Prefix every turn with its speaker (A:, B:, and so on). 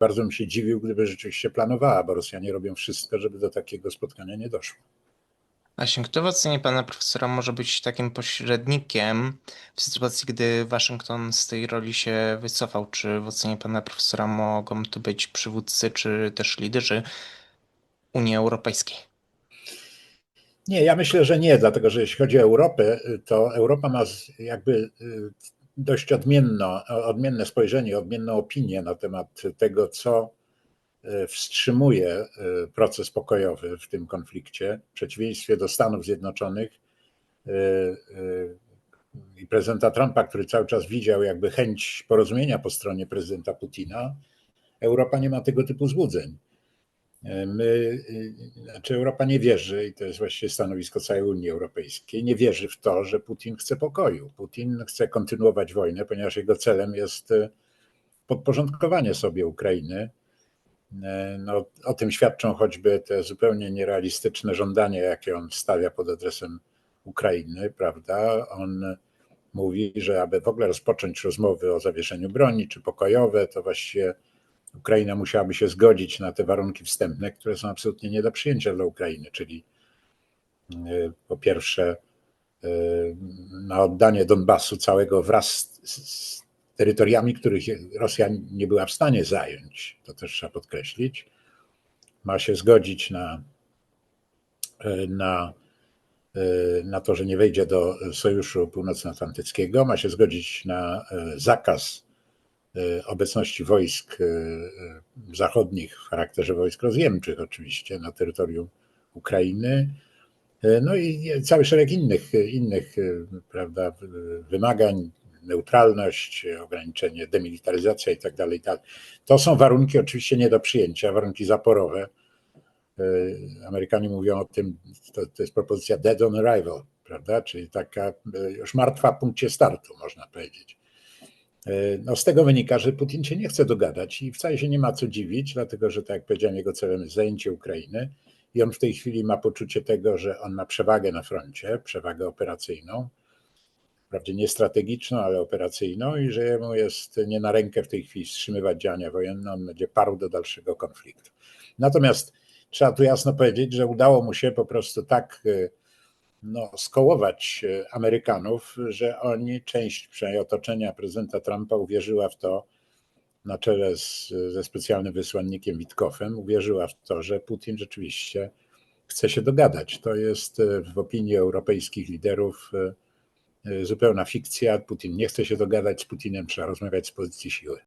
A: bardzo bym się dziwił, gdyby rzeczywiście planowała, bo Rosjanie robią wszystko, żeby do takiego spotkania nie doszło.
B: Właśnie, kto w ocenie pana profesora może być takim pośrednikiem w sytuacji, gdy Waszyngton z tej roli się wycofał? Czy w ocenie pana profesora mogą to być przywódcy, czy też liderzy Unii Europejskiej?
A: Nie, ja myślę, że nie, dlatego że jeśli chodzi o Europę, to Europa ma jakby y, dość odmienno, odmienne spojrzenie, odmienną opinię na temat tego, co y, wstrzymuje y, proces pokojowy w tym konflikcie, w przeciwieństwie do Stanów Zjednoczonych y, i prezydenta Trumpa, który cały czas widział jakby chęć porozumienia po stronie prezydenta Putina, Europa nie ma tego typu złudzeń. My, y, znaczy Europa nie wierzy, i to jest właściwie stanowisko całej Unii Europejskiej, nie wierzy w to, że Putin chce pokoju. Putin chce kontynuować wojnę, ponieważ jego celem jest y, podporządkowanie sobie Ukrainy. E, No, o tym świadczą choćby te zupełnie nierealistyczne żądania, jakie on stawia pod adresem Ukrainy, prawda? On mówi, że aby w ogóle rozpocząć rozmowy o zawieszeniu broni czy pokojowe, to właściwie Ukraina musiałaby się zgodzić na te warunki wstępne, które są absolutnie nie do przyjęcia dla Ukrainy, czyli y, po pierwsze y, na oddanie Donbasu całego wraz z, terytoriami, których Rosja nie była w stanie zająć, to też trzeba podkreślić. Ma się zgodzić na, y, na, na to, że nie wejdzie do Sojuszu Północnoatlantyckiego, ma się zgodzić na zakaz obecności wojsk y, y, zachodnich w charakterze wojsk rozjemczych, oczywiście, na terytorium Ukrainy. No i cały szereg innych, innych prawda, wymagań, neutralność, ograniczenie, demilitaryzacja i tak dalej. i tak. To są warunki oczywiście nie do przyjęcia, warunki zaporowe. Amerykanie mówią o tym, to, to jest propozycja dead on arrival, prawda? Czyli taka już martwa w punkcie startu, można powiedzieć. No z tego wynika, że Putin się nie chce dogadać i wcale się nie ma co dziwić, dlatego że, tak jak powiedziałem, jego celem jest zajęcie Ukrainy i on w tej chwili ma poczucie tego, że on ma przewagę na froncie, przewagę operacyjną, wprawdzie nie strategiczną, ale operacyjną i że jemu jest nie na rękę w tej chwili wstrzymywać działania wojenne, on będzie parł do dalszego konfliktu. Natomiast trzeba tu jasno powiedzieć, że udało mu się po prostu tak y, no, skołować e, Amerykanów, że oni, część przynajmniej otoczenia prezydenta Trumpa uwierzyła w to, na czele z, ze specjalnym wysłannikiem Witkowem, uwierzyła w to, że Putin rzeczywiście chce się dogadać. To jest e, w opinii europejskich liderów e, zupełna fikcja. Putin nie chce się dogadać z Putinem, trzeba rozmawiać z pozycji siły.